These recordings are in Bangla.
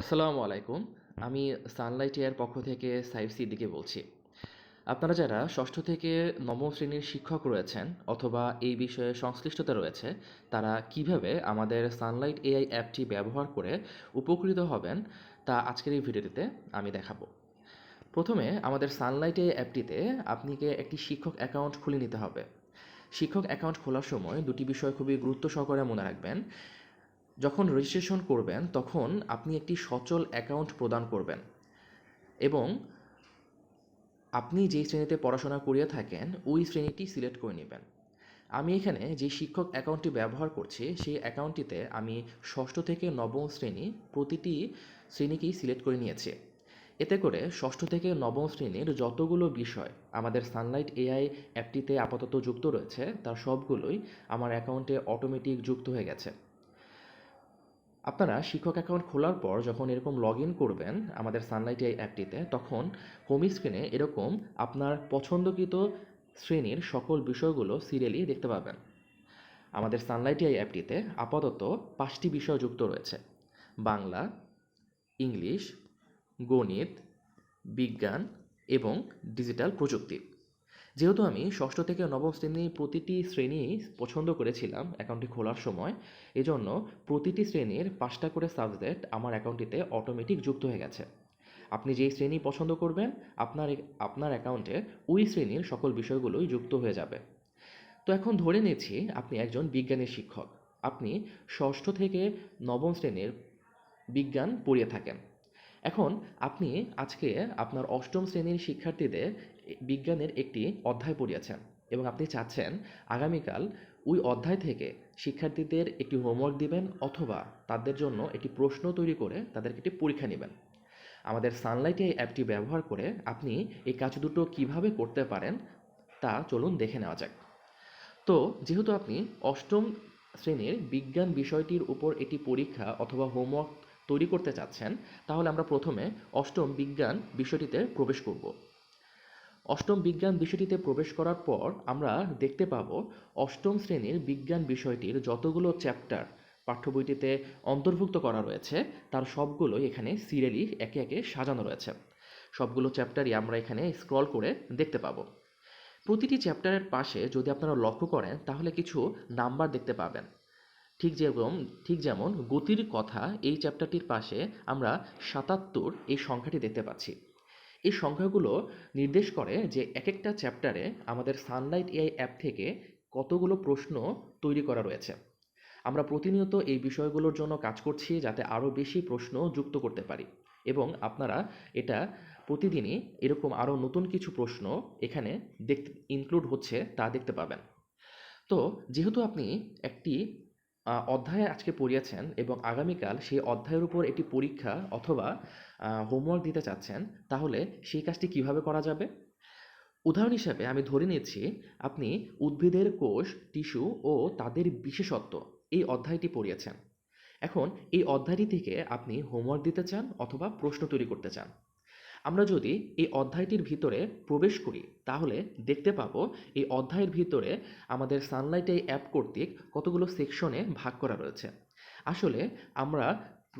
আসসালামু আলাইকুম। আমি সানলাইট এয়ার পক্ষ থেকে সাইফ সিদ্দিকে বলছি। আপনারা যারা ষষ্ঠ থেকে নবম শ্রেণির শিক্ষক রয়েছেন অথবা এই বিষয়ে সংশ্লিষ্টতা রয়েছে, তারা কীভাবে আমাদের সানলাইট এআই অ্যাপটি ব্যবহার করে উপকৃত হবেন তা আজকের এই ভিডিওটিতে আমি দেখাবো। প্রথমে আমাদের সানলাইট এই অ্যাপটিতে আপনাকে একটি শিক্ষক অ্যাকাউন্ট খুলে নিতে হবে। শিক্ষক অ্যাকাউন্ট খোলার সময় দুটি বিষয় খুবই গুরুত্ব সহকারে মনে রাখবেন। যখন রেজিস্ট্রেশন করবেন, তখন আপনি একটি সচল অ্যাকাউন্ট প্রদান করবেন এবং আপনি যে শ্রেণীতে পড়াশোনা করিয়ে থাকেন, ওই শ্রেণীটি সিলেক্ট করে নেবেন। আমি এখানে যে শিক্ষক অ্যাকাউন্টটি ব্যবহার করছি, সেই অ্যাকাউন্টটিতে আমি ষষ্ঠ থেকে নবম শ্রেণি প্রতিটি শ্রেণীকেই সিলেক্ট করে নিয়েছি। এতে করে ষষ্ঠ থেকে নবম শ্রেণির যতগুলো বিষয়, আমাদের সানলাইট এআই অ্যাপটিতে আপাতত যুক্ত রয়েছে, তার সবগুলোই আমার অ্যাকাউন্টে অটোমেটিক যুক্ত হয়ে গেছে। আপনারা শিক্ষক অ্যাকাউন্ট খোলার পর যখন এরকম লগ করবেন আমাদের সানলাইট এই অ্যাপটিতে তখন হোম স্ক্রিনে এরকম আপনার পছন্দকৃত শ্রেণির সকল বিষয়গুলো সিরিয়ালি দেখতে পাবেন। আমাদের সানলাইট এই অ্যাপটিতে আপাতত পাঁচটি বিষয় যুক্ত রয়েছে। বাংলা, ইংলিশ, গণিত, বিজ্ঞান এবং ডিজিটাল প্রযুক্তি। যেহেতু আমি ষষ্ঠ থেকে নবম শ্রেণি প্রতিটি শ্রেণি পছন্দ করেছিলাম অ্যাকাউন্টটি খোলার সময়, এজন্য প্রতিটি শ্রেণির পাঁচটা করে সাবজেক্ট আমার অ্যাকাউন্টটিতে অটোমেটিক যুক্ত হয়ে গেছে। আপনি যেই শ্রেণি পছন্দ করবেন, আপনার আপনার অ্যাকাউন্টে ওই শ্রেণির সকল বিষয়গুলোই যুক্ত হয়ে যাবে। তো এখন ধরে নিচ্ছি আপনি একজন বিজ্ঞানের শিক্ষক। আপনি ষষ্ঠ থেকে নবম শ্রেণির বিজ্ঞান পড়িয়ে থাকেন। এখন আপনি আজকে আপনার অষ্টম শ্রেণির শিক্ষার্থীদের বিজ্ঞানের একটি অধ্যায় পড়িয়েছেন এবং আপনি চাচ্ছেন আগামীকাল ওই অধ্যায় থেকে শিক্ষার্থীদের একটি হোমওয়ার্ক দিবেন অথবা তাদের জন্য একটি প্রশ্ন তৈরি করে তাদেরকে একটি পরীক্ষা নেবেন। আমাদের সানলাইট এই অ্যাপটি ব্যবহার করে আপনি এই কাজ দুটো কীভাবে করতে পারেন তা চলুন দেখে নেওয়া যাক। তো, যেহেতু আপনি অষ্টম শ্রেণির বিজ্ঞান বিষয়টির উপর একটি পরীক্ষা অথবা হোমওয়ার্ক তৈরি করতে চাচ্ছেন, তাহলে আমরা প্রথমে অষ্টম বিজ্ঞান বিষয়টিতে প্রবেশ করব। অষ্টম বিজ্ঞান বিষয়টিতে প্রবেশ করার পর আমরা দেখতে পাব অষ্টম শ্রেণির বিজ্ঞান বিষয়টির যতগুলো চ্যাপ্টার পাঠ্য বইটিতে অন্তর্ভুক্ত করা রয়েছে, তার সবগুলোই এখানে সিরিয়ালি একে একে সাজানো রয়েছে। সবগুলো চ্যাপ্টারই আমরা এখানে স্ক্রল করে দেখতে পাবো। প্রতিটি চ্যাপ্টারের পাশে যদি আপনারা লক্ষ্য করেন, তাহলে কিছু নাম্বার দেখতে পাবেন। ঠিক যেরকম, ঠিক যেমন গতির কথা এই চ্যাপ্টারটির পাশে আমরা সাতাত্তর এই সংখ্যাটি দেখতে পাচ্ছি। এই সংখ্যাগুলো নির্দেশ করে যে এক একটা চ্যাপ্টারে আমাদের সানলাইট এআই অ্যাপ থেকে কতগুলো প্রশ্ন তৈরি করা রয়েছে। আমরা প্রতিনিয়ত এই বিষয়গুলোর জন্য কাজ করছি যাতে আরও বেশি প্রশ্ন যুক্ত করতে পারি এবং আপনারা এটা প্রতিদিনই এরকম আরও নতুন কিছু প্রশ্ন এখানে দেখতে ইনক্লুড হচ্ছে তা দেখতে পাবেন। তো যেহেতু আপনি একটি অধ্যায় আজকে পড়িয়েছেন এবং আগামীকাল সেই অধ্যায়ের উপর একটি পরীক্ষা অথবা হোমওয়ার্ক দিতে চাচ্ছেন, তাহলে সেই কাজটি কীভাবে করা যাবে? উদাহরণ হিসাবে আমি ধরে নিচ্ছি, আপনি উদ্ভিদের কোষ, টিস্যু ও তাদের বিশেষত্ব এই অধ্যায়টি পড়িয়েছেন। এখন এই অধ্যায়টি থেকে আপনি হোমওয়ার্ক দিতে চান অথবা প্রশ্ন তৈরি করতে চান। আমরা যদি এই অধ্যায়টির ভিতরে প্রবেশ করি, তাহলে দেখতে পাবো এই অধ্যায়ের ভিতরে আমাদের সানলাইট এই অ্যাপ কর্তৃক কতগুলো সেকশনে ভাগ করা রয়েছে। আসলে আমরা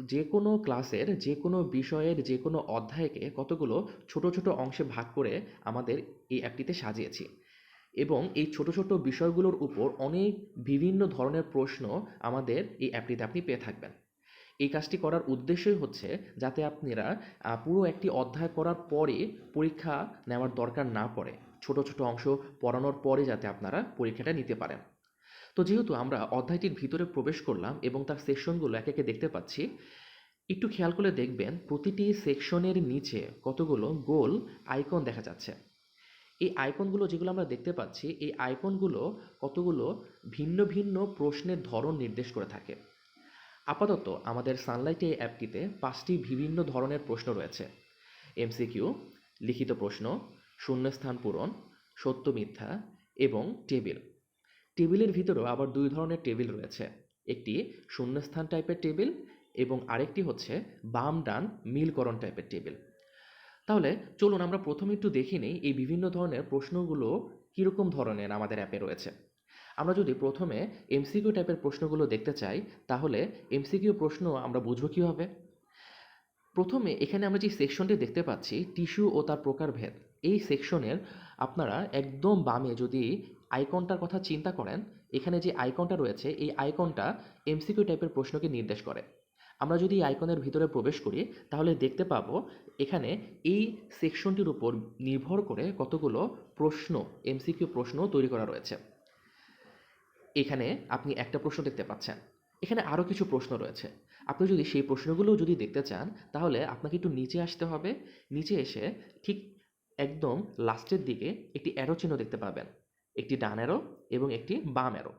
যে কোনো ক্লাসের যে কোনো বিষয়ের, যে কোনো অধ্যায়কে কতগুলো ছোট ছোট অংশে ভাগ করে আমাদের এই অ্যাপটিতে সাজিয়েছি। এবং এই ছোট ছোট বিষয়গুলোর উপর অনেক বিভিন্ন ধরনের প্রশ্ন আমাদের এই অ্যাপটিতে আপনি পেয়ে থাকবেন। এই কাজটি করার উদ্দেশ্যই হচ্ছে যাতে আপনারা পুরো একটি অধ্যায় করার পরে পরীক্ষা নেওয়ার দরকার না পড়ে। ছোট ছোট অংশ পড়ানোর পরে যাতে আপনারা পরীক্ষাটা নিতে পারেন। তো যেহেতু আমরা অধ্যায়টির ভিতরে প্রবেশ করলাম এবং তার সেকশনগুলো একে একে দেখতে পাচ্ছি, একটু খেয়াল করে দেখবেন প্রতিটি সেকশনের নিচে কতগুলো গোল আইকন দেখা যাচ্ছে। এই আইকনগুলো যেগুলো আমরা দেখতে পাচ্ছি, এই আইকনগুলো কতগুলো ভিন্ন ভিন্ন প্রশ্নের ধরন নির্দেশ করে থাকে। আপাতত আমাদের সানলাইট এই অ্যাপটিতে পাঁচটি বিভিন্ন ধরনের প্রশ্ন রয়েছে। এমসিকিউ লিখিত প্রশ্ন, শূন্যস্থান পূরণ, সত্য মিথ্যা এবং টেবিল। টেবিলের ভিতরেও আবার দুই ধরনের টেবিল রয়েছে। একটি শূন্যস্থান টাইপের টেবিল এবং আরেকটি হচ্ছে বাম ডান মিলকরণ টাইপের টেবিল। তাহলে চলুন আমরা প্রথমে একটু দেখে নিই এই বিভিন্ন ধরনের প্রশ্নগুলো কীরকম ধরনের আমাদের অ্যাপে রয়েছে। আমরা যদি প্রথমে এমসিকিউ টাইপের প্রশ্নগুলো দেখতে চাই, তাহলে এমসিকিউ প্রশ্ন আমরা বুঝব কীভাবে? প্রথমে এখানে আমরা যে সেকশনটি দেখতে পাচ্ছি টিস্যু ও তার প্রকারভেদ, এই সেকশনের আপনারা একদম বামে যদি আইকনটার কথা চিন্তা করেন, এখানে যে আইকনটা রয়েছে, এই আইকনটা এমসিকিউ টাইপের প্রশ্নকে নির্দেশ করে। আমরা যদি আইকনের ভিতরে প্রবেশ করি, তাহলে দেখতে পাব এখানে এই সেকশনটির উপর নির্ভর করে কতগুলো প্রশ্ন এমসিকিউ প্রশ্ন তৈরি করা রয়েছে। এখানে আপনি একটা প্রশ্ন দেখতে পাচ্ছেন। এখানে আরও কিছু প্রশ্ন রয়েছে। আপনি যদি সেই প্রশ্নগুলো যদি দেখতে চান, তাহলে আপনাকে একটু নিচে আসতে হবে। নিচে এসে ঠিক একদম লাস্টের দিকে একটি অ্যারো চিহ্ন দেখতে পাবেন। একটি ডান অ্যারো এবং একটি বাম অ্যারো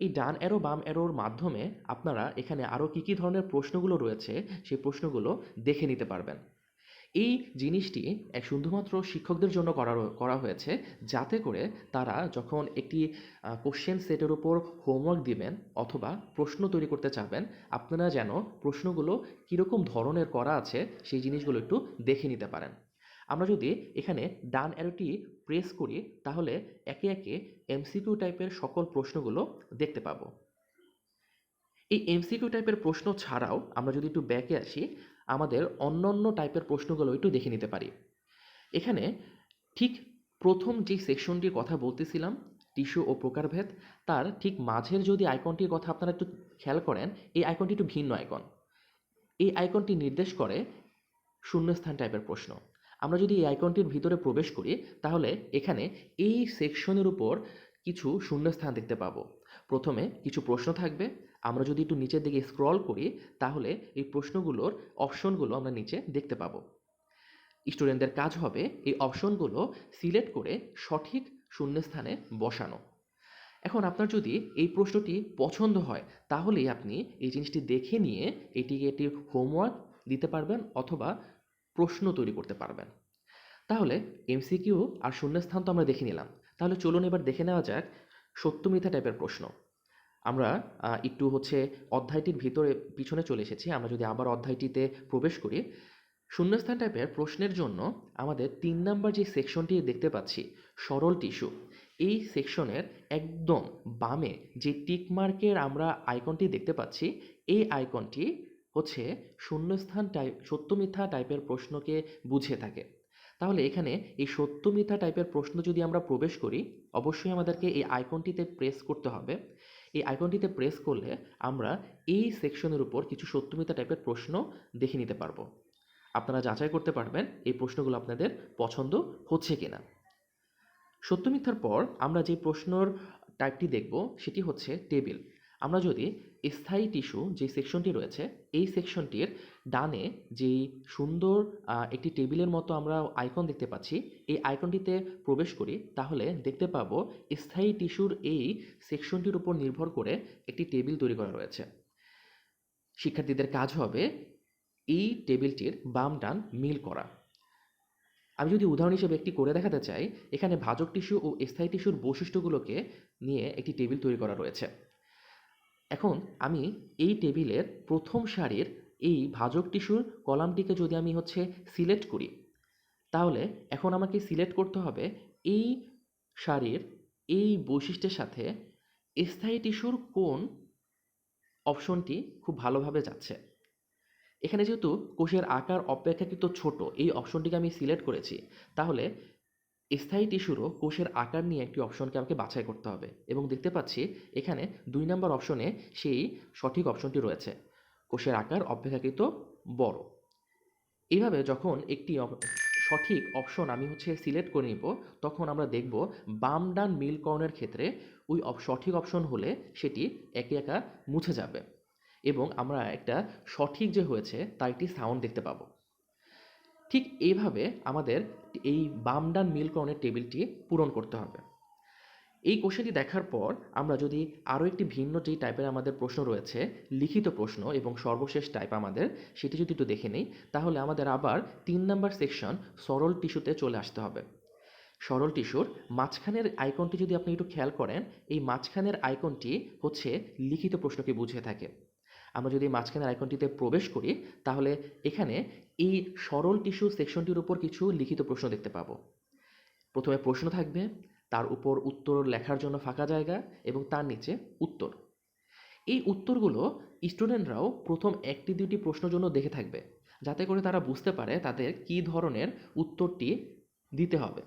এই ডান অ্যারো বাম অ্যারোর মাধ্যমে আপনারা এখানে আরও কী কী ধরনের প্রশ্নগুলো রয়েছে, সেই প্রশ্নগুলো দেখে নিতে পারবেন। এই জিনিসটি এক শুধুমাত্র শিক্ষকদের জন্য করা করা হয়েছে যাতে করে তারা যখন একটি কোশ্চেন সেটের উপর হোমওয়ার্ক দিবেন অথবা প্রশ্ন তৈরি করতে চাবেন, আপনারা যেন প্রশ্নগুলো কীরকম ধরনের করা আছে সেই জিনিসগুলো একটু দেখে নিতে পারেন। আমরা যদি এখানে ডান অ্যারোটি প্রেস করি, তাহলে একে একে এমসিকিউ টাইপের সকল প্রশ্নগুলো দেখতে পাবো। এই এমসিকিউ টাইপের প্রশ্ন ছাড়াও আমরা যদি একটু ব্যাকে আসি আমাদের অন্য অন্য টাইপের প্রশ্নগুলো একটু দেখে নিতে পারি। এখানে ঠিক প্রথম যে সেকশনটির কথা বলতেছিলাম টিস্যু ও প্রকারভেদ, তার ঠিক মাঝের যদি আইকনটির কথা আপনারা একটু খেয়াল করেন, এই আইকনটি একটু ভিন্ন আইকন এই আইকনটি নির্দেশ করে শূন্যস্থান টাইপের প্রশ্ন। আমরা যদি এই আইকনটির ভিতরে প্রবেশ করি, তাহলে এখানে এই সেকশনের উপর কিছু শূন্যস্থান দেখতে পাবো। প্রথমে কিছু প্রশ্ন থাকবে আমরা যদি একটু নিচের দিকে স্ক্রল করি, তাহলে এই প্রশ্নগুলোর অপশনগুলো আমরা নিচে দেখতে পাবো। স্টুডেন্টদের কাজ হবে এই অপশনগুলো সিলেক্ট করে সঠিক শূন্যস্থানে বসানো। এখন আপনার যদি এই প্রশ্নটি পছন্দ হয়, তাহলেই আপনি এই জিনিসটি দেখে নিয়ে এটিকে একটি হোমওয়ার্ক দিতে পারবেন অথবা প্রশ্ন তৈরি করতে পারবেন। তাহলে এমসিকিউ আর শূন্যস্থান তো আমরা দেখে নিলাম। তাহলে চলুন এবার দেখে নেওয়া যাক সত্য মিথ্যা টাইপের প্রশ্ন। আমরা একটু হচ্ছে অধ্যায়টির ভিতরে, পিছনে চলে এসেছি। আমরা যদি আবার অধ্যায়টিতে প্রবেশ করি, শূন্যস্থান টাইপের প্রশ্নের জন্য আমাদের তিন নাম্বার যে সেকশনটি দেখতে পাচ্ছি, সরল টিস্যু এই সেকশনের একদম বামে যে টিক মার্কের আমরা আইকনটি দেখতে পাচ্ছি, এই আইকনটি হচ্ছে শূন্যস্থান টাইপ সত্য মিথ্যা টাইপের প্রশ্নকে বুঝে থাকে। তাহলে এখানে এই সত্য মিথ্যা টাইপের প্রশ্ন যদি আমরা প্রবেশ করি, অবশ্যই আমাদেরকে এই আইকনটিতে প্রেস করতে হবে। এই আইকনটিতে প্রেস করলে আমরা এই সেকশনের উপর কিছু সত্যমিতা টাইপের প্রশ্ন দেখে নিতে পারব। আপনারা যাচাই করতে পারবেন এই প্রশ্নগুলো আপনাদের পছন্দ হচ্ছে কিনা। সত্যমিথ্যার পর আমরা যে প্রশ্নর টাইপটি দেখব, সেটি হচ্ছে টেবিল আমরা যদি স্থায়ী টিস্যু যে সেকশনটি রয়েছে, এই সেকশনটির ডানে যেই সুন্দর একটি টেবিলের মতো আমরা আইকন দেখতে পাচ্ছি, এই আইকনটিতে প্রবেশ করি, তাহলে দেখতে পাবো স্থায়ী টিস্যুর এই সেকশনটির উপর নির্ভর করে একটি টেবিল তৈরি করা রয়েছে। শিক্ষার্থীদের কাজ হবে এই টেবিলটির বাম ডান মিল করা। আমি যদি উদাহরণ হিসেবে একটি করে দেখাতে চাই, এখানে ভাজক টিস্যু ও স্থায়ী টিস্যুর বৈশিষ্ট্যগুলোকে নিয়ে একটি টেবিল তৈরি করা রয়েছে। এখন আমি এই টেবিলের প্রথম সারির এই ভাজক টিস্যুর কলামটিকে যদি আমি হচ্ছে সিলেক্ট করি, তাহলে এখন আমাকে সিলেক্ট করতে হবে এই সারির এই বৈশিষ্ট্যের সাথে স্থায়ী টিস্যুর কোন অপশনটি খুব ভালোভাবে যাচ্ছে। এখানে যেহেতু কোষের আকার অপেক্ষাকৃত ছোট, এই অপশনটিকে আমি সিলেক্ট করেছি, তাহলে স্থায়ী টিস্যুরও কোষের আকার নিয়ে একটি অপশনকে আমাকে বাছাই করতে হবে এবং দেখতে পাচ্ছি এখানে দুই নম্বর অপশনে সেই সঠিক অপশনটি রয়েছে। কোষের আকার অপেক্ষাকৃত বড়। এইভাবে যখন একটি সঠিক অপশন আমি হচ্ছে সিলেক্ট করে নিব, তখন আমরা দেখব বাম ডান মিলকরণের ক্ষেত্রে ওই সঠিক অপশন হলে সেটি একে একা মুছে যাবে এবং আমরা একটা সঠিক যে হয়েছে তার একটি সাউন্ড দেখতে পাবো। ঠিক এইভাবে আমাদের এই বাম ডান মিল মিলকরণের টেবিলটি পূরণ করতে হবে। এই কোশ্চেনটি দেখার পর আমরা যদি আরও একটি ভিন্ন যেই টাইপের আমাদের প্রশ্ন রয়েছে, লিখিত প্রশ্ন এবং সর্বশেষ টাইপ আমাদের, সেটি যদি একটু দেখে নিই, তাহলে আমাদের আবার তিন নাম্বার সেকশন সরল টিস্যুতে চলে আসতে হবে। সরল টিস্যুর মাঝখানের আইকনটি যদি আপনি একটু খেয়াল করেন, এই মাঝখানের আইকনটি হচ্ছে লিখিত প্রশ্নকে বুঝিয়ে থাকে। আমরা যদি মাঝখানের আইকনটিতে প্রবেশ করি, তাহলে এখানে এই সরল টিস্যু সেকশনটির উপর কিছু লিখিত প্রশ্ন দেখতে পাবো। প্রথমে প্রশ্ন থাকবে, তার উপর উত্তর লেখার জন্য ফাঁকা জায়গা এবং তার নিচে উত্তর। এই উত্তরগুলো স্টুডেন্টরাও প্রথম একটি দুটি প্রশ্ন জন্য দেখে থাকবে, যাতে করে তারা বুঝতে পারে তাদের কী ধরনের উত্তরটি দিতে হবে।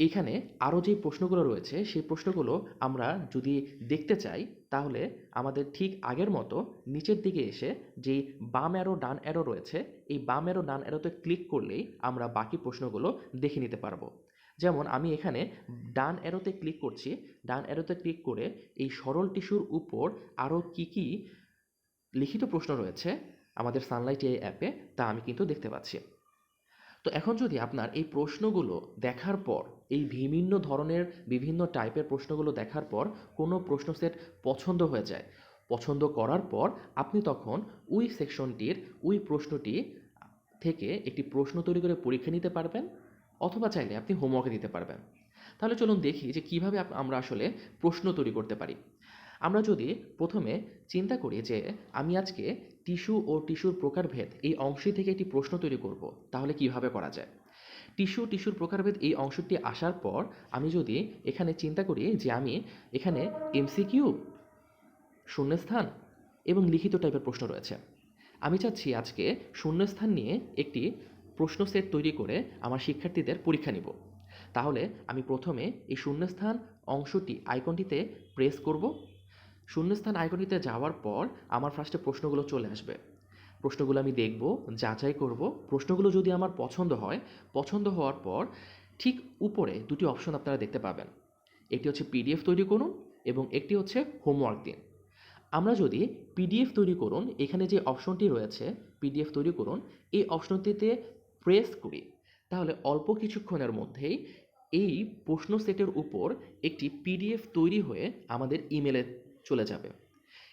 এখানে আরও যে প্রশ্নগুলো রয়েছে, সেই প্রশ্নগুলো আমরা যদি দেখতে চাই, তাহলে আমাদের ঠিক আগের মতো নিচের দিকে এসে যে বাম অ্যারো ডান অ্যারো রয়েছে, এই বাম অ্যারো ডান অ্যারোতে ক্লিক করলেই আমরা বাকি প্রশ্নগুলো দেখে নিতে পারব। যেমন আমি এখানে ডান অ্যারোতে ক্লিক করছি, ডান অ্যারোতে ক্লিক করে এই সরল টিস্যুর উপর আরও কী কী লিখিত প্রশ্ন রয়েছে আমাদের সানলাইট এই অ্যাপে তা আমি কিন্তু দেখতে পাচ্ছি। তো এখন যদি আপনার এই প্রশ্নগুলো দেখার পর এই বিভিন্ন ধরনের বিভিন্ন টাইপের প্রশ্নগুলো দেখার পর কোনো প্রশ্ন সেট পছন্দ হয়ে যায়। পছন্দ করার পর আপনি তখন ওই সেকশনটির ওই প্রশ্নটি থেকে একটি প্রশ্ন তৈরি করে পরীক্ষা নিতে পারবেন অথবা চাইলে আপনি হোমওয়ার্কে দিতে পারবেন। তাহলে চলুন দেখি যে কীভাবে আমরা আসলে প্রশ্ন তৈরি করতে পারি। আমরা যদি প্রথমে চিন্তা করি যে আমি আজকে টিস্যু ও টিস্যুর প্রকারভেদ এই অংশটি থেকে একটি প্রশ্ন তৈরি করব, তাহলে কীভাবে করা যায়? টিস্যু, টিস্যুর প্রকারভেদ এই অংশটি আসার পর আমি যদি এখানে চিন্তা করি যে আমি এখানে এমসিকিউ শূন্যস্থান এবং লিখিত টাইপের প্রশ্ন রয়েছে। আমি চাচ্ছি আজকে শূন্যস্থান নিয়ে একটি প্রশ্ন সেট তৈরি করে আমার শিক্ষার্থীদের পরীক্ষা নিব। তাহলে আমি প্রথমে এই শূন্যস্থান অংশটি আইকনটিতে প্রেস করব। শূন্যস্থান আইকনটিতে যাওয়ার পর আমার ফার্স্টে প্রশ্নগুলো চলে আসবে। প্রশ্নগুলো আমি দেখব, যাচাই করব। প্রশ্নগুলো যদি আমার পছন্দ হয়, পছন্দ হওয়ার পর ঠিক উপরে দুটি অপশন আপনারা দেখতে পাবেন। একটি হচ্ছে পিডিএফ তৈরি করুন এবং একটি হচ্ছে হোমওয়ার্ক দিন। আমরা যদি পিডিএফ তৈরি করুন, এখানে যে অপশনটি রয়েছে, পিডিএফ তৈরি করুন, এই অপশনটিতে প্রেস করি, তাহলে অল্প কিছুক্ষণের মধ্যেই এই প্রশ্ন সেটের উপর একটি পিডিএফ তৈরি হয়ে আমাদের ইমেলে চলে যাবে।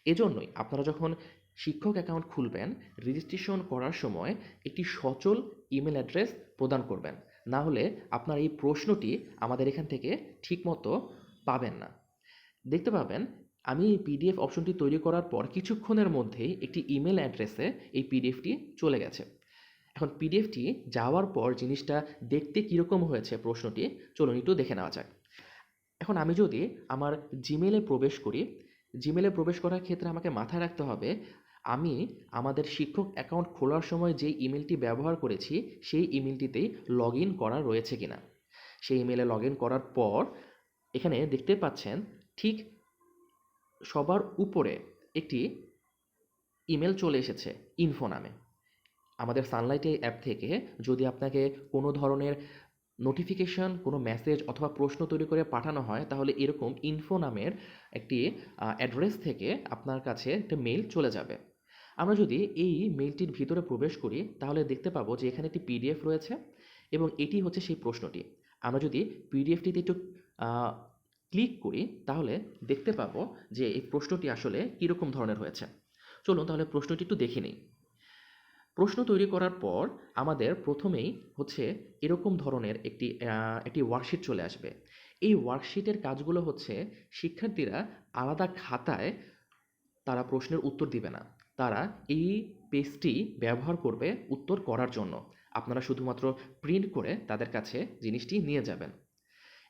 এজন্যই আপনারা যখন শিক্ষক অ্যাকাউন্ট খুলবেন রেজিস্ট্রেশন করার সময় একটি সচল ইমেল অ্যাড্রেস প্রদান করবেন। না হলে আপনার এই প্রশ্নটি আমাদের এখান থেকে ঠিকমতো পাবেন না। দেখতে পাবেন, আমি এই পিডিএফ অপশনটি তৈরি করার পর কিছুক্ষণের মধ্যেই একটি ইমেল অ্যাড্রেসে এই পিডিএফটি চলে গেছে। এখন পিডিএফটি যাওয়ার পর জিনিসটা দেখতে কীরকম হয়েছে প্রশ্নটি চলুন একটু দেখে নেওয়া যাক। এখন আমি যদি আমার জিমেলে প্রবেশ করি জিমেলে প্রবেশ করার ক্ষেত্রে আমাকে মাথায় রাখতে হবে আমি আমাদের শিক্ষক অ্যাকাউন্ট খোলার সময় যে ইমেলটি ব্যবহার করেছি, সেই ইমেলটিতেই লগ ইন করা রয়েছে কিনা। সেই ইমেলে লগ ইন করার পর এখানে দেখতে পাচ্ছেন, ঠিক সবার উপরে একটি ইমেল চলে এসেছে ইনফো নামে। আমাদের সানলাইট এই অ্যাপ থেকে যদি আপনাকে কোনো ধরনের নোটিফিকেশন কোনো মেসেজ অথবা প্রশ্ন তৈরি করে পাঠানো হয়, তাহলে এরকম ইনফো নামের একটি অ্যাড্রেস থেকে আপনার কাছে একটা মেল চলে যাবে। আমরা যদি এই মেলটির ভিতরে প্রবেশ করি, তাহলে দেখতে পাবো যে এখানে একটি পিডিএফ রয়েছে এবং এটি হচ্ছে সেই প্রশ্নটি। আমরা যদি পিডিএফটিতে একটু ক্লিক করি, তাহলে দেখতে পাবো যে এই প্রশ্নটি আসলে কীরকম ধরনের হয়েছে। চলুন তাহলে প্রশ্নটি একটু দেখে নিই। প্রশ্ন তৈরি করার পর আমাদের প্রথমেই হচ্ছে এরকম ধরনের একটি একটি ওয়ার্কশিট চলে আসবে। এই ওয়ার্কশিটের কাজগুলো হচ্ছে শিক্ষার্থীরা আলাদা খাতায় তারা প্রশ্নের উত্তর দিবে না। তারা এই পেজটি ব্যবহার করবে উত্তর করার জন্য। আপনারা শুধুমাত্র প্রিন্ট করে তাদের কাছে জিনিসটি নিয়ে যাবেন।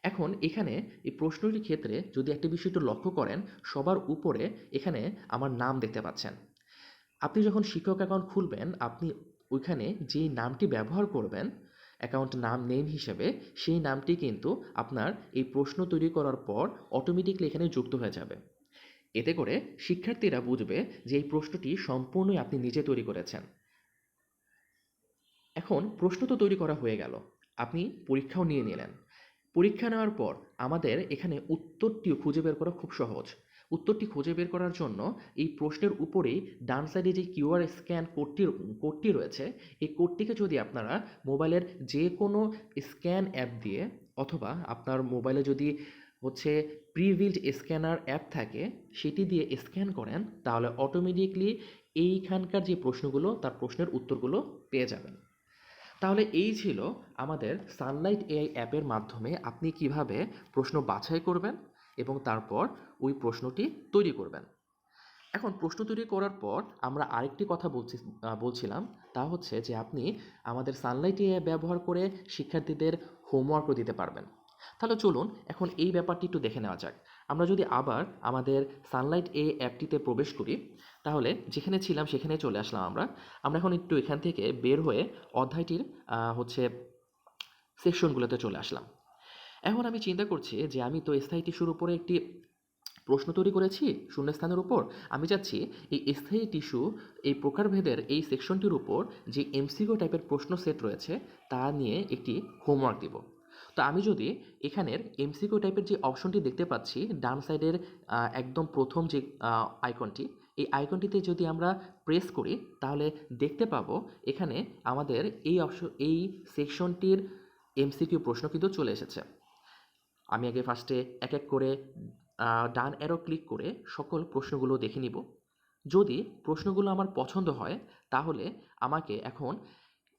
এখন এখানে এই প্রশ্নটির ক্ষেত্রে যদি একটা বিষয় একটু লক্ষ্য করেন, সবার উপরে এখানে আমার নাম দেখতে পাচ্ছেন। আপনি যখন শিক্ষক অ্যাকাউন্ট খুলবেন, আপনি ওইখানে যেই নামটি ব্যবহার করবেন অ্যাকাউন্ট নাম নেম হিসেবে, সেই নামটি কিন্তু আপনার এই প্রশ্ন তৈরি করার পর অটোমেটিকলি এখানে যুক্ত হয়ে যাবে। এতে করে শিক্ষার্থীরা বুঝবে যে এই প্রশ্নটি সম্পূর্ণই আপনি নিজে তৈরি করেছেন। এখন প্রশ্ন তো তৈরি করা হয়ে গেল। আপনি পরীক্ষাও নিয়ে নিলেন। পরীক্ষা নেওয়ার পর আমাদের এখানে উত্তরটিও খুঁজে বের করা খুব সহজ। উত্তরটি খুঁজে বের করার জন্য এই প্রশ্নের উপরেই ডান সাইডে যে কিউআর স্ক্যান কোডটি কোডটি রয়েছে, এই কোডটিকে যদি আপনারা মোবাইলের যে কোনো স্ক্যান অ্যাপ দিয়ে অথবা আপনার মোবাইলে যদি হচ্ছে প্রিভিল্ড স্ক্যানার অ্যাপ থাকে, সেটি দিয়ে স্ক্যান করেন, তাহলে অটোমেটিকলি এইখানকার যে প্রশ্নগুলো, তার প্রশ্নের উত্তরগুলো পেয়ে যাবেন। তাহলে এই ছিল আমাদের সানলাইট এআই অ্যাপের মাধ্যমে আপনি কীভাবে প্রশ্ন বাছাই করবেন এবং তারপর ওই প্রশ্নটি তৈরি করবেন। এখন প্রশ্ন তৈরি করার পর আমরা আরেকটি কথা বলছি বলছিলাম, তা হচ্ছে যে আপনি আমাদের সানলাইট এআই ব্যবহার করে শিক্ষার্থীদের হোমওয়ার্কও দিতে পারবেন। তাহলে চলুন এখন এই ব্যাপারটি একটু দেখে নেওয়া যাক। আমরা যদি আবার আমাদের সানলাইট এ অ্যাপটিতে প্রবেশ করি, তাহলে যেখানে ছিলাম সেখানে চলে আসলাম আমরা। আমরা এখন একটু এখান থেকে বের হয়ে অধ্যায়টির হচ্ছে সেকশনগুলোতে চলে আসলাম। এখন আমি চিন্তা করছি যে আমি তো স্থায়ী টিস্যুর উপরে একটি প্রশ্ন তৈরি করেছি শূন্যস্থানের উপর। আমি চাচ্ছি এই স্থায়ী টিস্যু, এই প্রকারভেদের এই সেকশনটির উপর যে এমসিকিউ টাইপের প্রশ্ন সেট রয়েছে, তা নিয়ে একটি হোমওয়ার্ক দিব। তো আমি যদি এখানের এমসিকিউ টাইপের যে অপশনটি দেখতে পাচ্ছি, ডান সাইডের একদম প্রথম যে আইকনটি এই আইকনটিতে যদি আমরা প্রেস করি, তাহলে দেখতে পাবো এখানে আমাদের এই অপশন এই সেকশনটির এমসিকিউ প্রশ্ন কিন্তু চলে এসেছে। আমি আগে ফার্স্টে এক এক করে ডান অ্যারো ক্লিক করে সকল প্রশ্নগুলো দেখে নিব। যদি প্রশ্নগুলো আমার পছন্দ হয়, তাহলে আমাকে এখন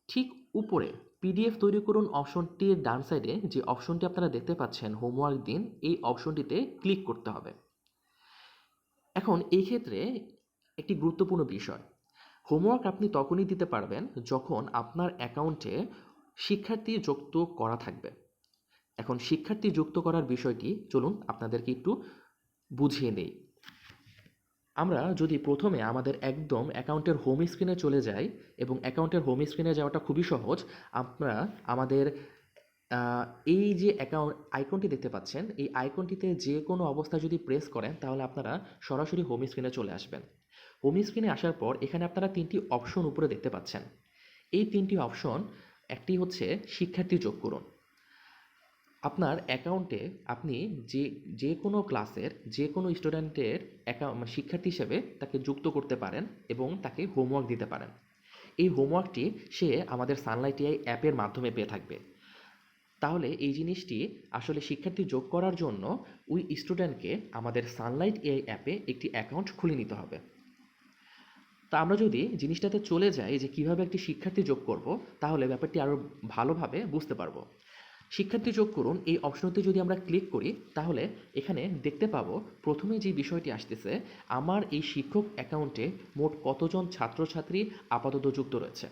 ঠিক উপরে পিডিএফ তৈরি করুন অপশনটির ডান সাইডে যে অপশনটি আপনারা দেখতে পাচ্ছেন হোমওয়ার্ক দিন, এই অপশনটিতে ক্লিক করতে হবে। এখন এই ক্ষেত্রে একটি গুরুত্বপূর্ণ বিষয়। হোমওয়ার্ক আপনি তখনই দিতে পারবেন যখন আপনার অ্যাকাউন্টে শিক্ষার্থী যুক্ত করা থাকবে। এখন শিক্ষার্থী যুক্ত করার বিষয়টি চলুন আপনাদেরকে একটু বুঝিয়ে দেই। আমরা যদি প্রথমে আমাদের একদম অ্যাকাউন্টের হোম স্ক্রিনে চলে যাই এবং অ্যাকাউন্টের হোম স্ক্রিনে যাওয়াটা খুবই সহজ, আমরা আমাদের এই যে অ্যাকাউন্ট আইকনটি দেখতে পাচ্ছেন, এই আইকনটিতে যে কোনো অবস্থা যদি প্রেস করেন, তাহলে আপনারা সরাসরি হোম স্ক্রিনে চলে আসবেন। হোম স্ক্রিনে আসার পর এখানে আপনারা তিনটি অপশন উপরে দেখতে পাচ্ছেন। এই তিনটি অপশন একটি হচ্ছে শিক্ষার্থী যোগ করুন। আপনার অ্যাকাউন্টে আপনি যে যে কোনো ক্লাসের যে কোনো স্টুডেন্টের অ্যাকাউন্ট শিক্ষার্থী হিসেবে তাকে যুক্ত করতে পারেন এবং তাকে হোমওয়ার্ক দিতে পারেন। এই হোমওয়ার্কটি সে আমাদের সানলাইট এআই অ্যাপের মাধ্যমে পেয়ে থাকবে। তাহলে এই জিনিসটি আসলে শিক্ষার্থী যোগ করার জন্য ওই স্টুডেন্টকে আমাদের সানলাইট এআই অ্যাপে একটি অ্যাকাউন্ট খুলে নিতে হবে। তা আমরা যদি জিনিসটাতে চলে যাই যে কীভাবে একটি শিক্ষার্থী যোগ করব, তাহলে ব্যাপারটি আরও ভালোভাবে বুঝতে পারব। শিক্ষার্থী যোগ করুন, এই অপশনটি যদি আমরা ক্লিক করি, তাহলে এখানে দেখতে পাবো প্রথমে যে বিষয়টি আসতেছে, আমার এই শিক্ষক অ্যাকাউন্টে মোট কতজন ছাত্রছাত্রী আপাতত যুক্ত রয়েছে?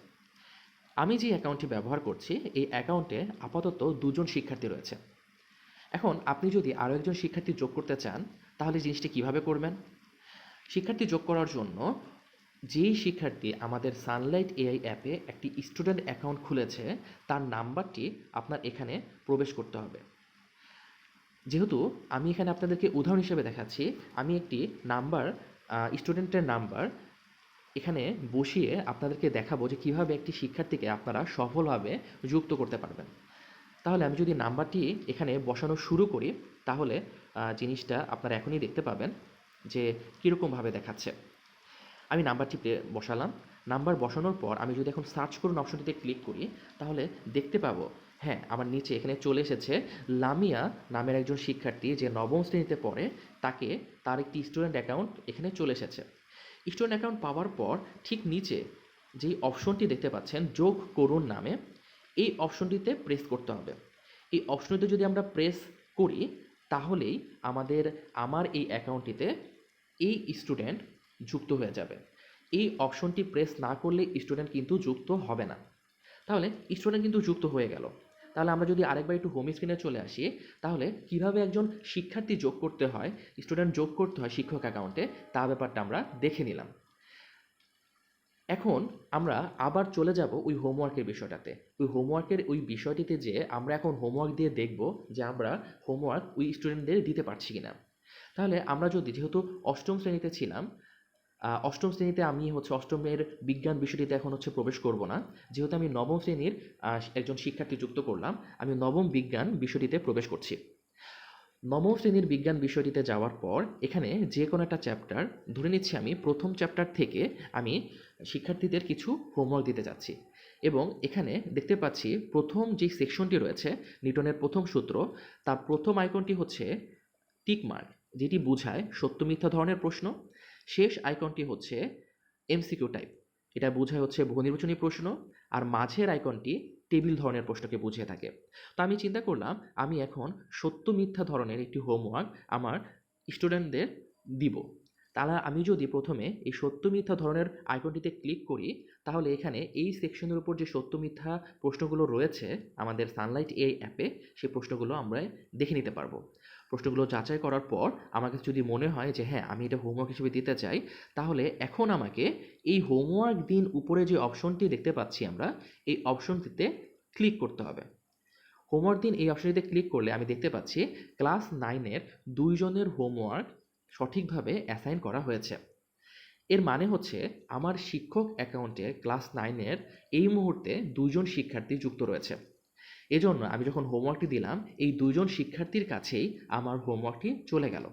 আমি যে অ্যাকাউন্টটি ব্যবহার করছি, এই অ্যাকাউন্টে আপাতত দুজন শিক্ষার্থী রয়েছে। এখন আপনি যদি আরও একজন শিক্ষার্থী যোগ করতে চান, তাহলে জিনিসটি কীভাবে করবেন? শিক্ষার্থী যোগ করার জন্য যেই শিক্ষার্থী আমাদের সানলাইট এআই অ্যাপে একটি স্টুডেন্ট অ্যাকাউন্ট খুলেছে, তার নাম্বারটি আপনার এখানে প্রবেশ করতে হবে। যেহেতু আমি এখানে আপনাদেরকে উদাহরণ হিসেবে দেখাচ্ছি, আমি একটি নাম্বার স্টুডেন্টের নাম্বার এখানে বসিয়ে আপনাদেরকে দেখাবো যে কীভাবে একটি শিক্ষার্থীকে আপনারা সফলভাবে যুক্ত করতে পারবেন। তাহলে আমি যদি নাম্বারটি এখানে বসানো শুরু করি, তাহলে জিনিসটা আপনারা এখনই দেখতে পাবেন যে কীরকমভাবে দেখাচ্ছে। আমি নাম্বারটি প্লে- বসালাম। নাম্বার বসানোর পর আমি যদি এখন সার্চ করুন অপশনটিতে ক্লিক করি, তাহলে দেখতে পাবো হ্যাঁ আমার নিচে এখানে চলে এসেছে লামিয়া নামের একজন শিক্ষার্থী যে নবম শ্রেণীতে পড়ে, তাকে তার একটি স্টুডেন্ট অ্যাকাউন্ট এখানে চলে এসেছে। স্টুডেন্ট অ্যাকাউন্ট পাওয়ার পর ঠিক নিচে যেই অপশনটি দেখতে পাচ্ছেন, যোগ করুন নামে, এই অপশনটিতে প্রেস করতে হবে। এই অপশনটিতে যদি আমরা প্রেস করি, তাহলেই আমাদের, আমার এই অ্যাকাউন্টটিতে এই স্টুডেন্ট যুক্ত হয়ে যাবে। এই অপশনটি প্রেস না করলে স্টুডেন্ট কিন্তু যুক্ত হবে না। তাহলে স্টুডেন্ট কিন্তু যুক্ত হয়ে গেল। তাহলে আমরা যদি আরেকবার একটু হোম স্ক্রিনে চলে আসি, তাহলে কীভাবে একজন শিক্ষার্থী যোগ করতে হয় স্টুডেন্ট যোগ করতে হয় শিক্ষক অ্যাকাউন্টে তা ব্যাপারটা আমরা দেখে নিলাম। এখন আমরা আবার চলে যাব ওই হোমওয়ার্কের বিষয়টাতে। ওই হোমওয়ার্কের ওই বিষয়টিতে যে আমরা এখন হোমওয়ার্ক দিয়ে দেখব যে আমরা হোমওয়ার্ক ওই স্টুডেন্টদের দিতে পারছি কিনা। তাহলে আমরা যদি যেহেতু অষ্টম শ্রেণীতে ছিলাম অষ্টম শ্রেণীতে আমি হচ্ছে অষ্টমের বিজ্ঞান বিষয়টিতে এখন হচ্ছে প্রবেশ করব না। যেহেতু আমি নবম শ্রেণির একজন শিক্ষার্থী যুক্ত করলাম, আমি নবম বিজ্ঞান বিষয়টিতে প্রবেশ করছি। নবম শ্রেণির বিজ্ঞান বিষয়টিতে যাওয়ার পর এখানে যে কোনো একটা চ্যাপ্টার ধরে নিচ্ছি আমি, প্রথম চ্যাপ্টার থেকে আমি শিক্ষার্থীদের কিছু হোমওয়ার্ক দিতে যাচ্ছি। এবং এখানে দেখতে পাচ্ছি প্রথম যে সেকশনটি রয়েছে নিউটনের প্রথম সূত্র, তার প্রথম আইকনটি হচ্ছে টিকমার্ক যেটি বোঝায় সত্য মিথ্যা ধরনের প্রশ্ন। শেষ আইকনটি হচ্ছে এমসিকিউ টাইপ। এটা বোঝায় হচ্ছে বহু নির্বাচনী প্রশ্ন আর মাঝের আইকনটি টেবিল ধরনের প্রশ্নকে বুঝিয়ে থাকে। তো আমি চিন্তা করলাম, আমি এখন সত্য মিথ্যা ধরনের একটি হোমওয়ার্ক আমার স্টুডেন্টদের দিব। তাহলে আমি যদি প্রথমে এই সত্য মিথ্যা ধরনের আইকনটিতে ক্লিক করি, তাহলে এখানে এই সেকশনের উপর যে সত্য মিথ্যা প্রশ্নগুলো রয়েছে আমাদের সানলাইট এই অ্যাপে সেই প্রশ্নগুলো আমরা দেখে নিতে পারব। প্রশ্নগুলো যাচাই করার পর আমার কাছে যদি মনে হয় যে হ্যাঁ আমি এটা হোমওয়ার্ক হিসেবে দিতে চাই, তাহলে এখন আমাকে এই হোমওয়ার্ক দিন উপরে যে অপশনটি দেখতে পাচ্ছি আমরা, এই অপশনটিতে ক্লিক করতে হবে। হোমওয়ার্ক দিন এই অপশনটিতে ক্লিক করলে আমি দেখতে পাচ্ছি ক্লাস নাইনের দুইজনের হোমওয়ার্ক সঠিকভাবে অ্যাসাইন করা হয়েছে। এর মানে হচ্ছে আমার শিক্ষক অ্যাকাউন্টে ক্লাস নাইনের এই মুহূর্তে দুইজন শিক্ষার্থী যুক্ত রয়েছে। এজন্য আমি যখন হোমওয়ার্কটি দিলাম, এই দুইজন শিক্ষার্থীর কাছেই আমার হোমওয়ার্কটি চলে গেল।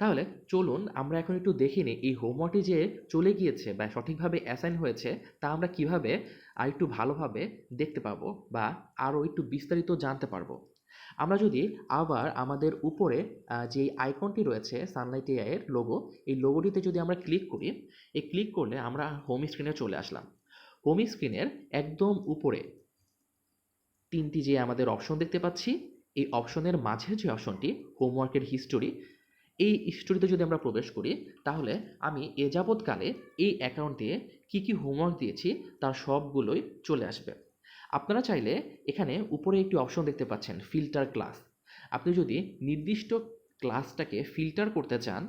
তাহলে চলুন আমরা এখন একটু দেখে নিই, এই হোমওয়ার্কটি যে চলে গিয়েছে বা সঠিকভাবে অ্যাসাইন হয়েছে, তা আমরা কীভাবে আর একটু ভালোভাবে দেখতে পাবো বা আরও একটু বিস্তারিত জানতে পারব। আমরা যদি আবার আমাদের উপরে যে আইকনটি রয়েছে সানলাইট এআই এর লোগো এই লোগোটিতে যদি আমরা ক্লিক করি, এই ক্লিক করলে আমরা হোম স্ক্রিনে চলে আসলাম। হোম স্ক্রিনের একদম উপরে তিনটি যে আমাদের অপশন দেখতে পাচ্ছি, এই অপশনের মাঝের যে অপশনটি হোমওয়ার্কের হিস্টোরি এই হিস্টোরিতে যদি আমরা প্রবেশ করি, তাহলে আমি এ যাবৎকালে এই অ্যাকাউন্টে কী কী হোমওয়ার্ক দিয়েছি, তার সবগুলোই চলে আসবে। আপনারা চাইলে এখানে উপরে একটি অপশন দেখতে পাচ্ছেন ফিল্টার ক্লাস আপনি যদি নির্দিষ্ট ক্লাসটাকে ফিল্টার করতে চান,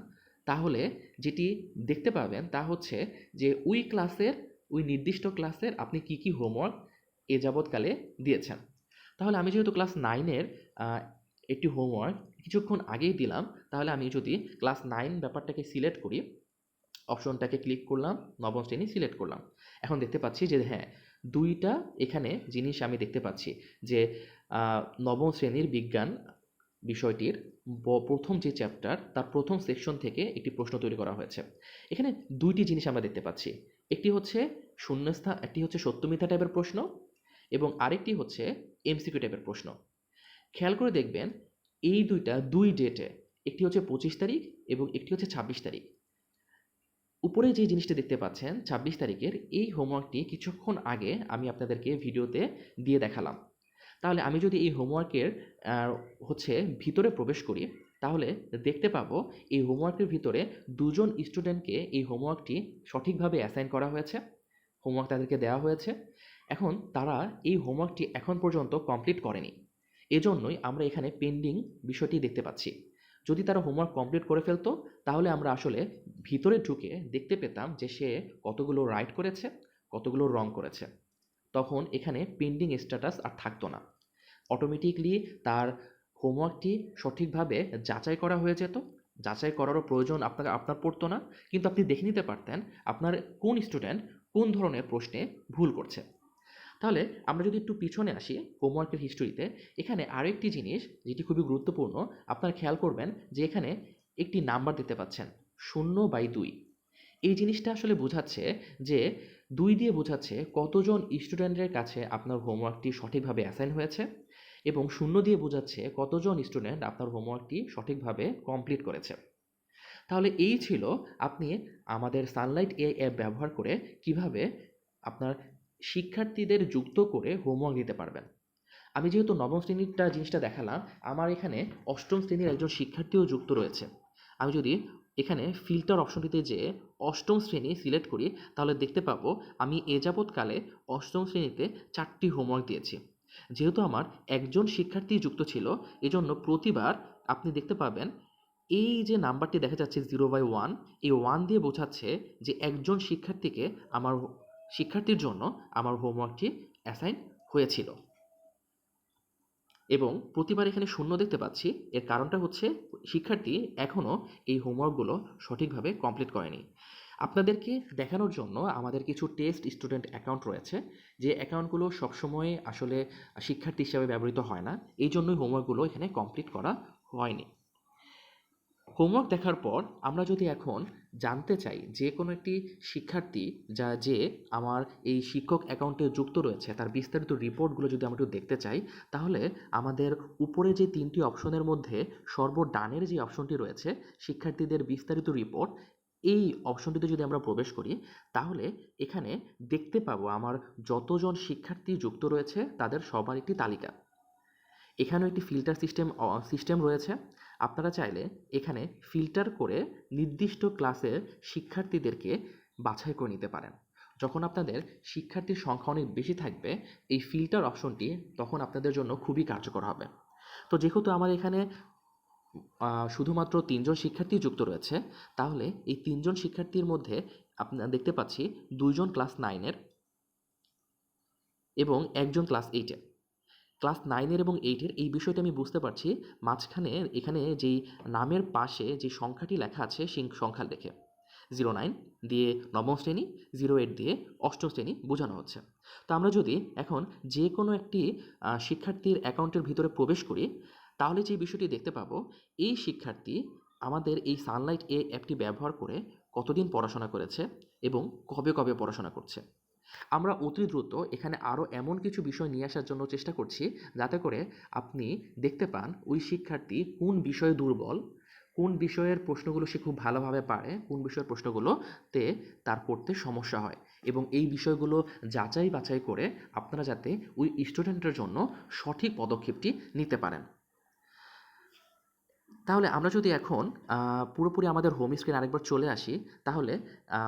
তাহলে যেটি দেখতে পাবেন তা হচ্ছে যে ওই ক্লাসের ওই নির্দিষ্ট ক্লাসের আপনি কি কি হোমওয়ার্ক এ যাবৎকালে দিয়েছেন। তাহলে আমি যেহেতু ক্লাস নাইনের একটি হোমওয়ার্ক কিছুক্ষণ আগেই দিলাম, তাহলে আমি যদি ক্লাস নাইন ব্যাপারটাকে সিলেক্ট করি অপশনটাকে ক্লিক করলাম, নবম শ্রেণি সিলেক্ট করলাম। এখন দেখতে পাচ্ছি যে হ্যাঁ দুইটা এখানে জিনিস আমি দেখতে পাচ্ছি যে নবম শ্রেণির বিজ্ঞান বিষয়টির প্রথম যে চ্যাপ্টার তার প্রথম সেকশন থেকে একটি প্রশ্ন তৈরি করা হয়েছে। এখানে দুইটি জিনিস আমরা দেখতে পাচ্ছি। একটি হচ্ছে শূন্যস্থান একটি হচ্ছে সত্যমিথ্যা টাইপের প্রশ্ন এবং আরেকটি হচ্ছে এমসিকিউ টাইপের প্রশ্ন। খেয়াল করে দেখবেন, এই দুইটা দুই ডেটে একটি হচ্ছে পঁচিশ তারিখ এবং একটি হচ্ছে ছাব্বিশ তারিখ। উপরে যে জিনিসটা দেখতে পাচ্ছেন, ছাব্বিশ তারিখের এই হোমওয়ার্কটি কিছুক্ষণ আগে আমি আপনাদেরকে ভিডিওতে দিয়ে দেখালাম। তাহলে আমি যদি এই হোমওয়ার্কের হচ্ছে ভিতরে প্রবেশ করি, তাহলে দেখতে পাবো এই হোমওয়ার্কের ভিতরে দুজন স্টুডেন্টকে এই হোমওয়ার্কটি সঠিকভাবে অ্যাসাইন করা হয়েছে। হোমওয়ার্ক তাদেরকে দেওয়া হয়েছে। এখন তারা এই হোমওয়ার্কটি এখন পর্যন্ত কমপ্লিট করেনি। এজন্যই আমরা এখানে পেন্ডিং বিষয়টি দেখতে পাচ্ছি। যদি তারা হোমওয়ার্ক কমপ্লিট করে ফেলতো, তাহলে আমরা আসলে ভিতরে ঢুকে দেখতে পেতাম যে সে কতগুলো রাইট করেছে, কতগুলো রং করেছে। তখন এখানে পেন্ডিং স্ট্যাটাস আর থাকতো না। অটোমেটিকলি তার হোমওয়ার্কটি সঠিকভাবে যাচাই করা হয়ে যেত। যাচাই করারও প্রয়োজন আপনাকে, আপনার পড়তো না। কিন্তু আপনি দেখে নিতে পারতেন আপনার কোন স্টুডেন্ট কোন ধরনের প্রশ্নে ভুল করছে। তাহলে আমরা যদি একটু পিছনে আসি হোমওয়ার্কের হিস্টোরিতে এখানে আরেকটি জিনিস যেটি খুবই গুরুত্বপূর্ণ, আপনারা খেয়াল করবেন যে এখানে একটি নাম্বার দিতে পাচ্ছেন, শূন্য বাই দুই। এই জিনিসটা আসলে বোঝাচ্ছে যে দুই দিয়ে বোঝাচ্ছে কতজন স্টুডেন্টের কাছে আপনার হোমওয়ার্কটি সঠিকভাবে অ্যাসাইন হয়েছে এবং শূন্য দিয়ে বোঝাচ্ছে কতজন স্টুডেন্ট আপনার হোমওয়ার্কটি সঠিকভাবে কমপ্লিট করেছে। তাহলে এই ছিল আপনি আমাদের সানলাইট এ অ্যাপ ব্যবহার করে কীভাবে আপনার শিক্ষার্থীদের যুক্ত করে হোমওয়ার্ক দিতে পারবেন। আমি যেহেতু নবম শ্রেণীরটা জিনিসটা দেখালাম, আমার এখানে অষ্টম শ্রেণির একজন শিক্ষার্থীও যুক্ত রয়েছে। আমি যদি এখানে ফিল্টার অপশনটিতে যেয়ে অষ্টম শ্রেণি সিলেক্ট করি, তাহলে দেখতে পাবো আমি এ যাবৎকালে অষ্টম শ্রেণীতে চারটি হোমওয়ার্ক দিয়েছি। যেহেতু আমার একজন শিক্ষার্থী যুক্ত ছিল, এজন্য প্রতিবার আপনি দেখতে পাবেন এই যে নাম্বারটি দেখা যাচ্ছে জিরো বাই ওয়ান এই ওয়ান দিয়ে বোঝাচ্ছে যে একজন শিক্ষার্থীকে আমার শিক্ষার্থীর জন্য আমার হোমওয়ার্কটি অ্যাসাইন হয়েছিল। এবং প্রতিবার এখানে শূন্য দেখতে পাচ্ছি, এর কারণটা হচ্ছে শিক্ষার্থী এখনও এই হোমওয়ার্কগুলো সঠিকভাবে কমপ্লিট করেনি। আপনাদেরকে দেখানোর জন্য আমাদের কিছু টেস্ট স্টুডেন্ট অ্যাকাউন্ট রয়েছে, যে অ্যাকাউন্টগুলো সবসময় আসলে শিক্ষার্থী হিসাবে ব্যবহৃত হয় না, এই জন্যই হোমওয়ার্কগুলো এখানে কমপ্লিট করা হয়নি। হোমওয়ার্ক দেখার পর আমরা যদি এখন জানতে চাই যে কোনো একটি শিক্ষার্থী যা, যে আমার এই শিক্ষক অ্যাকাউন্টে যুক্ত রয়েছে, তার বিস্তারিত রিপোর্টগুলো যদি আমরা একটু দেখতে চাই, তাহলে আমাদের উপরে যে তিনটি অপশনের মধ্যে সর্বডানের যে অপশনটি রয়েছে, শিক্ষার্থীদের বিস্তারিত রিপোর্ট এই অপশনটিতে যদি আমরা প্রবেশ করি, তাহলে এখানে দেখতে পাবো আমার যতজন শিক্ষার্থী যুক্ত রয়েছে, তাদের সবার একটি তালিকা। এখানেও একটি ফিল্টার সিস্টেম সিস্টেম রয়েছে। আপনারা চাইলে এখানে ফিল্টার করে নির্দিষ্ট ক্লাসের শিক্ষার্থীদেরকে বাছাই করে নিতে পারেন। যখন আপনাদের শিক্ষার্থীর সংখ্যা অনেক বেশি থাকবে, এই ফিল্টার অপশনটি তখন আপনাদের জন্য খুবই কার্যকর হবে। তো যেহেতু আমার এখানে শুধুমাত্র তিনজন শিক্ষার্থী যুক্ত রয়েছে, তাহলে এই তিনজন শিক্ষার্থীর মধ্যে আপনারা দেখতে পাচ্ছি দুইজন ক্লাস নাইনের এবং একজন ক্লাস এইটের ক্লাস নাইনের এবং এইটের এই বিষয়টা আমি বুঝতে পারছি। মাঝখানে এখানে যেই নামের পাশে যে সংখ্যাটি লেখা আছে সেই সংখ্যা দেখে জিরো নাইন দিয়ে নবম শ্রেণি, জিরো এইট দিয়ে অষ্টম শ্রেণি বোঝানো হচ্ছে। তো আমরা যদি এখন যে কোনো একটি শিক্ষার্থীর অ্যাকাউন্টের ভিতরে প্রবেশ করি, তাহলে যে বিষয়টি দেখতে পাবো, এই শিক্ষার্থী আমাদের এই সানলাইট এ অ্যাপটি ব্যবহার করে কতদিন পড়াশোনা করেছে এবং কবে কবে পড়াশোনা করছে। আমরা অতি দ্রুত এখানে আরও এমন কিছু বিষয় নিয়ে আসার জন্য চেষ্টা করছি, যাতে করে আপনি দেখতে পান ওই শিক্ষার্থী কোন বিষয়ে দুর্বল, কোন বিষয়ের প্রশ্নগুলো সে খুব ভালোভাবে পারে, কোন বিষয়ের প্রশ্নগুলোতে তার পড়তে সমস্যা হয় এবং এই বিষয়গুলো যাচাই বাছাই করে আপনারা যাতে ওই স্টুডেন্টের জন্য সঠিক পদক্ষেপটি নিতে পারেন। তাহলে আমরা যদি এখন পুরোপুরি আমাদের হোম স্ক্রিন আরেকবার চলে আসি, তাহলে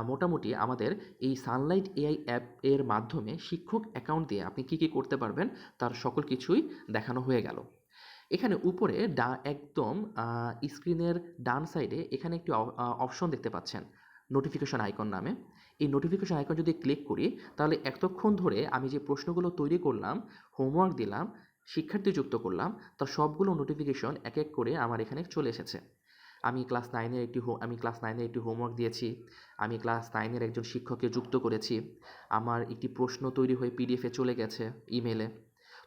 মোটামুটি আমাদের এই সানলাইট এআই অ্যাপ এর মাধ্যমে শিক্ষক অ্যাকাউন্ট দিয়ে আপনি কী কী করতে পারবেন, তার সকল কিছুই দেখানো হয়ে গেল। এখানে উপরে ডা, একদম স্ক্রিনের ডান সাইডে এখানে একটি অপশন দেখতে পাচ্ছেন নোটিফিকেশন আইকন নামে। এই নোটিফিকেশন আইকন যদি ক্লিক করি, তাহলে এতক্ষণ ধরে আমি যে প্রশ্নগুলো তৈরি করলাম হোমওয়ার্ক দিলাম শিক্ষার্থী যুক্ত করলাম তার সবগুলো নোটিফিকেশন এক এক করে আমার এখানে চলে এসেছে। আমি ক্লাস নাইনের একটি হো- আমি ক্লাস নাইনের একটি হোমওয়ার্ক দিয়েছি, আমি ক্লাস নাইনের একজন শিক্ষককে যুক্ত করেছি, আমার একটি প্রশ্ন তৈরি হয়ে পিডিএফে চলে গেছে ইমেলে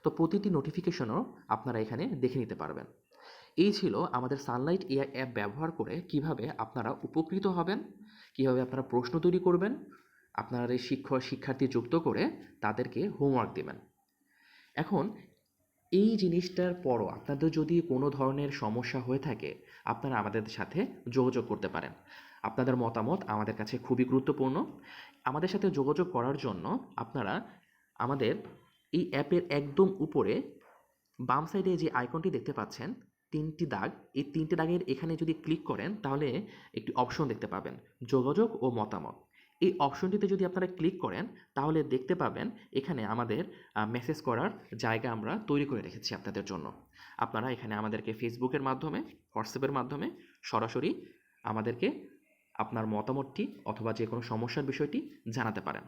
তো প্রতিটি নোটিফিকেশনও আপনারা এখানে দেখে নিতে পারবেন। এই ছিল আমাদের সানলাইট এআই অ্যাপ ব্যবহার করে কীভাবে আপনারা উপকৃত হবেন, কীভাবে আপনারা প্রশ্ন তৈরি করবেন, আপনারা এই শিক্ষক শিক্ষার্থী যুক্ত করে তাদেরকে হোমওয়ার্ক দেবেন। এখন এই জিনিসটার পরও আপনাদের যদি কোনো ধরনের সমস্যা হয়ে থাকে, আপনারা আমাদের সাথে যোগাযোগ করতে পারেন। আপনাদের মতামত আমাদের কাছে খুবই গুরুত্বপূর্ণ। আমাদের সাথে যোগাযোগ করার জন্য আপনারা আমাদের এই অ্যাপের একদম উপরে বাম সাইডে যে আইকনটি দেখতে পাচ্ছেন, তিনটি দাগ, এই তিনটি দাগের এখানে যদি ক্লিক করেন, তাহলে একটি অপশন দেখতে পাবেন, যোগাযোগ ও মতামত। এই অপশনটিতে যদি আপনারা ক্লিক করেন, তাহলে দেখতে পাবেন এখানে আমাদের মেসেজ করার জায়গা আমরা তৈরি করে রেখেছি আপনাদের জন্য। আপনারা এখানে আমাদেরকে ফেসবুকের মাধ্যমে হোয়াটসঅ্যাপের মাধ্যমে সরাসরি আমাদেরকে আপনার মতামতটি অথবা যে কোনো সমস্যার বিষয়টি জানাতে পারেন।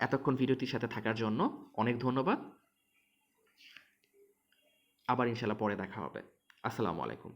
এতক্ষণ ভিডিওটির সাথে থাকার জন্য অনেক ধন্যবাদ। আবার ইনশাল্লাহ পরে দেখা হবে। আসসালামু আলাইকুম।